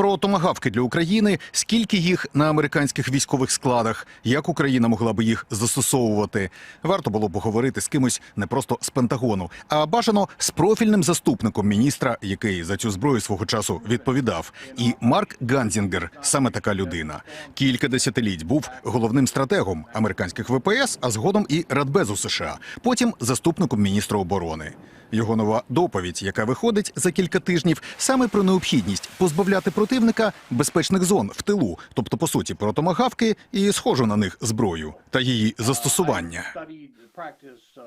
про томагавки для України, скільки їх на американських військових складах, як Україна могла би їх застосовувати. Варто було б поговорити з кимось не просто з Пентагону, а бажано з профільним заступником міністра, який за цю зброю свого часу відповідав. І Марк Ганзінгер саме така людина. Кілька десятиліть був головним стратегом американських ВПС, а згодом і Радбезу США. Потім заступником міністра оборони. Його нова доповідь, яка виходить за кілька тижнів, саме про необхідність позбавляти противника безпечних зон в тилу, тобто по суті про томагавки і схожу на них зброю та її застосування.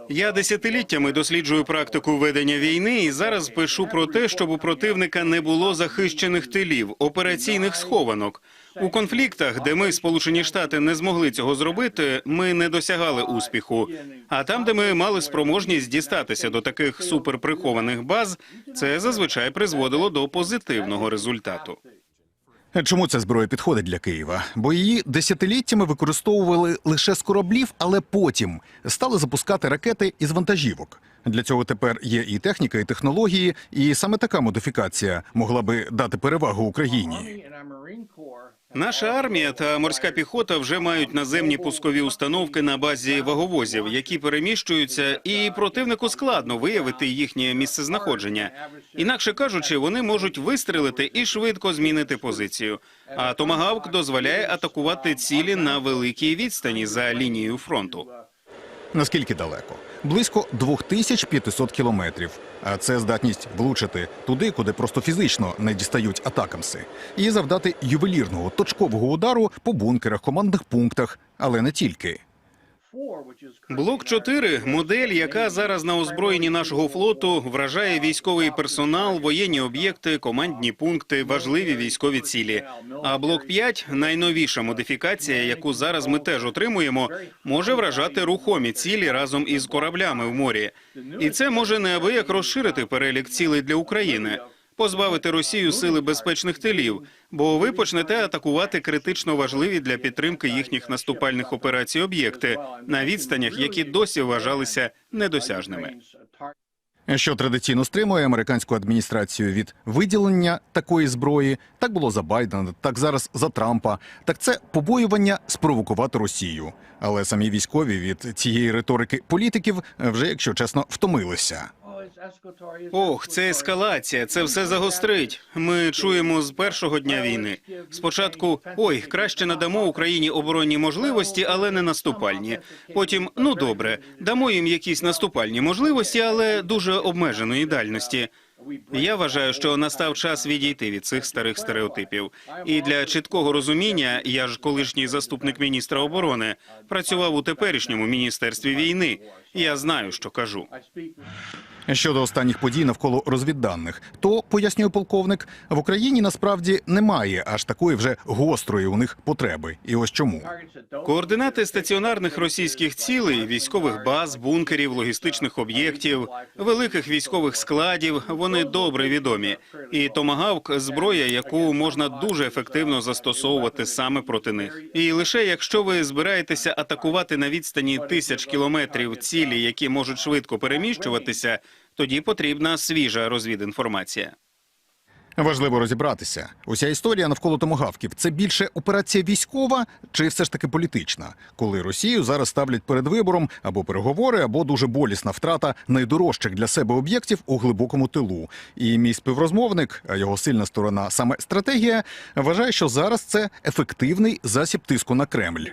Я десятиліттями досліджую практику ведення війни і зараз пишу про те, щоб у противника не було захищених тилів, операційних схованок. У конфліктах, де ми, Сполучені Штати, не змогли цього зробити, ми не досягали успіху. А там, де ми мали спроможність дістатися до таких суперприхованих баз, це зазвичай призводило до позитивного результату. Чому ця зброя підходить для Києва? Бо її десятиліттями використовували лише з кораблів, але потім стали запускати ракети із вантажівок. Для цього тепер є і техніка, і технології, і саме така модифікація могла би дати перевагу Україні. Наша армія та морська піхота вже мають наземні пускові установки на базі ваговозів, які переміщуються, і противнику складно виявити їхнє місцезнаходження. Інакше кажучи, вони можуть вистрелити і швидко змінити позицію. А томагавк дозволяє атакувати цілі на великій відстані за лінією фронту. Наскільки далеко? Близько 2500 кілометрів. А це здатність влучити туди, куди просто фізично не дістають атакамси, і завдати ювелірного точкового удару по бункерах, командних пунктах, але не тільки. Блок 4 – модель, яка зараз на озброєнні нашого флоту вражає військовий персонал, воєнні об'єкти, командні пункти, важливі військові цілі. А блок 5 – найновіша модифікація, яку зараз ми теж отримуємо, може вражати рухомі цілі разом із кораблями в морі. І це може неабияк розширити перелік цілей для України. Позбавити Росію сили безпечних тилів, бо ви почнете атакувати критично важливі для підтримки їхніх наступальних операцій об'єкти на відстанях, які досі вважалися недосяжними. Що традиційно стримує американську адміністрацію від виділення такої зброї, так було за Байдена, так зараз за Трампа. Так це побоювання спровокувати Росію. Але самі військові від цієї риторики політиків вже, якщо чесно, втомилися. Ох, це ескалація, це все загострить. Ми чуємо з першого дня війни. Спочатку ой, краще надамо Україні оборонні можливості, але не наступальні. Потім, ну добре, дамо їм якісь наступальні можливості, але дуже обмеженої дальності. Я вважаю, що настав час відійти від цих старих стереотипів. І для чіткого розуміння, я ж колишній заступник міністра оборони, працював у теперішньому міністерстві війни. Я знаю, що кажу. Щодо останніх подій навколо розвідданих, то пояснює полковник, в Україні насправді немає аж такої вже гострої у них потреби. І ось чому. Координати стаціонарних російських цілей, військових баз, бункерів, логістичних об'єктів, великих військових складів вони добре відомі. І томагавк зброя, яку можна дуже ефективно застосовувати саме проти них. І лише якщо ви збираєтеся атакувати на відстані тисяч кілометрів цілі, які можуть швидко переміщуватися, тоді потрібна свіжа розвідінформація. Важливо розібратися. Уся історія навколо томогавків це більше операція військова чи все ж таки політична, коли Росію зараз ставлять перед вибором або переговори, або дуже болісна втрата найдорожчих для себе об'єктів у глибокому тилу. І мій співрозмовник, його сильна сторона саме стратегія, вважає, що зараз це ефективний засіб тиску на Кремль.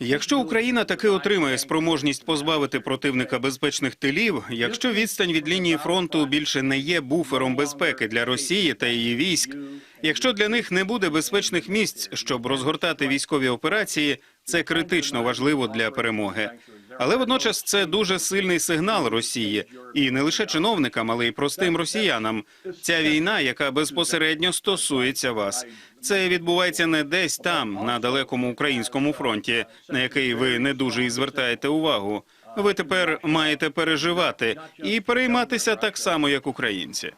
Якщо Україна таки отримає спроможність позбавити противника безпечних тилів, якщо відстань від лінії фронту більше не є буфером безпеки для Росії та її військ, якщо для них не буде безпечних місць, щоб розгортати військові операції, це критично важливо для перемоги. Але водночас це дуже сильний сигнал Росії, і не лише чиновникам, але й простим росіянам. Ця війна, яка безпосередньо стосується вас, це відбувається не десь там, на далекому українському фронті, на який ви не дуже і звертаєте увагу. Ви тепер маєте переживати і перейматися так само, як українці.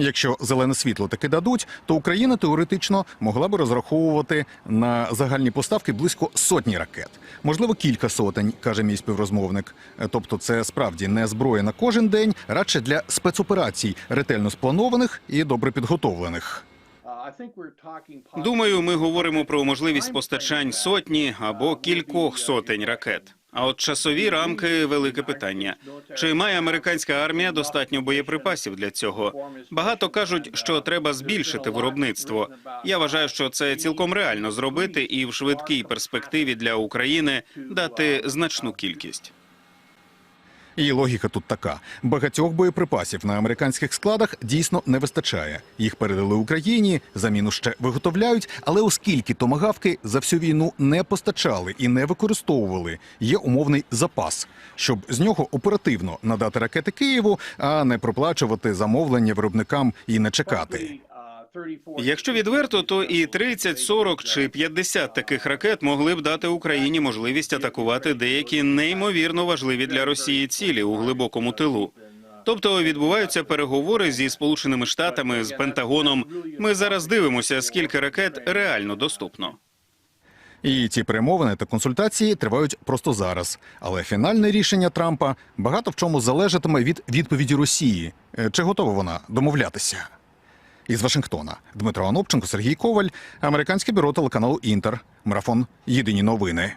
Якщо зелене світло таки дадуть, то Україна теоретично могла би розраховувати на загальні поставки близько сотні ракет, можливо, кілька сотень, каже мій співрозмовник. Е, Тобто, це справді не зброя на кожен день, радше для спецоперацій, ретельно спланованих і добре підготовлених. Думаю, ми говоримо про можливість постачань сотні або кількох сотень ракет. А от часові рамки велике питання. Чи має американська армія достатньо боєприпасів для цього? Багато кажуть, що треба збільшити виробництво. Я вважаю, що це цілком реально зробити і в швидкій перспективі для України дати значну кількість. І логіка тут така: багатьох боєприпасів на американських складах дійсно не вистачає. Їх передали Україні, заміну ще виготовляють. Але оскільки томагавки за всю війну не постачали і не використовували, є умовний запас, щоб з нього оперативно надати ракети Києву, а не проплачувати замовлення виробникам і не чекати. Якщо відверто, то і 30, 40 чи 50 таких ракет могли б дати Україні можливість атакувати деякі неймовірно важливі для Росії цілі у глибокому тилу. Тобто відбуваються переговори зі Сполученими Штатами з Пентагоном. Ми зараз дивимося, скільки ракет реально доступно. І ці перемовини та консультації тривають просто зараз. Але фінальне рішення Трампа багато в чому залежатиме від відповіді Росії. Е, Чи готова вона домовлятися? Із Вашингтона Дмитро Анопченко, Сергій Коваль, американське бюро телеканалу Інтер. Марафон Єдині новини.